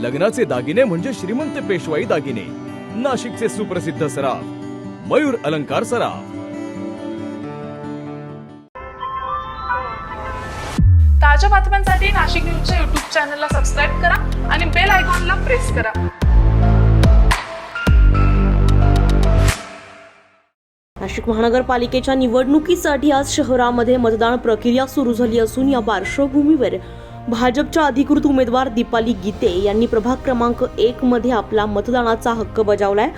लग्नाचे दागिने म्हणजे श्रीमंत पेशवाई दागिने. नाशिकचे सुप्रसिद्ध सराफ मयूर अलंकार सराफ. ताज्या बातम्यांसाठी नाशिक न्यूजच्या युट्यूब चॅनलला सबस्क्राईब करा आणि बेल आयकॉनला प्रेस करा. नाशिक महानगरपालिकेच्या निवडणुकीसाठी आज शहरामध्ये मतदान प्रक्रिया सुरू झाली असून या पार्श्वभूमीवर भाजपच्या अधिकृत उमेदवार दीपाली गीते यांनी प्रभाग क्रमांक एक मध्ये आपला मतदानाचा हक्क बजावलाय.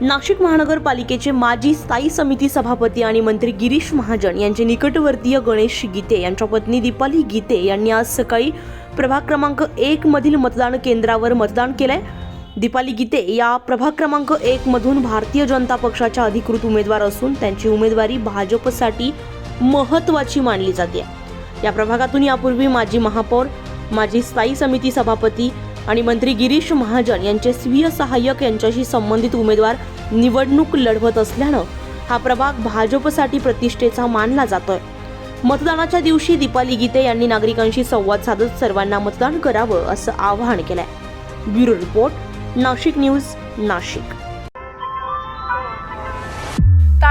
नाशिक महानगरपालिकेचे माजी स्थायी समिती सभापती आणि मंत्री गिरीश महाजन यांचे निकटवर्तीय गणेश गीते यांच्या पत्नी दीपाली गीते यांनी आज सकाळी प्रभाग क्रमांक एक मधील मतदान केंद्रावर मतदान केलंय. दीपाली गीते या प्रभाग क्रमांक एक मधून भारतीय जनता पक्षाच्या अधिकृत उमेदवार असून त्यांची उमेदवारी भाजपसाठी महत्वाची मानली जाते. या प्रभागातून यापूर्वी माजी महापौर माजी स्थायी समिती सभापती आणि मंत्री गिरीश महाजन यांचे स्वीय सहाय्यक यांच्याशी संबंधित उमेदवार निवडणूक लढवत असल्यानं हा प्रभाग भाजपसाठी प्रतिष्ठेचा मानला जातोय. मतदानाच्या दिवशी दीपाली गीते यांनी नागरिकांशी संवाद साधत सर्वांना मतदान करावं असं आवाहन केलंय. Bureau report Nashik news Nashik.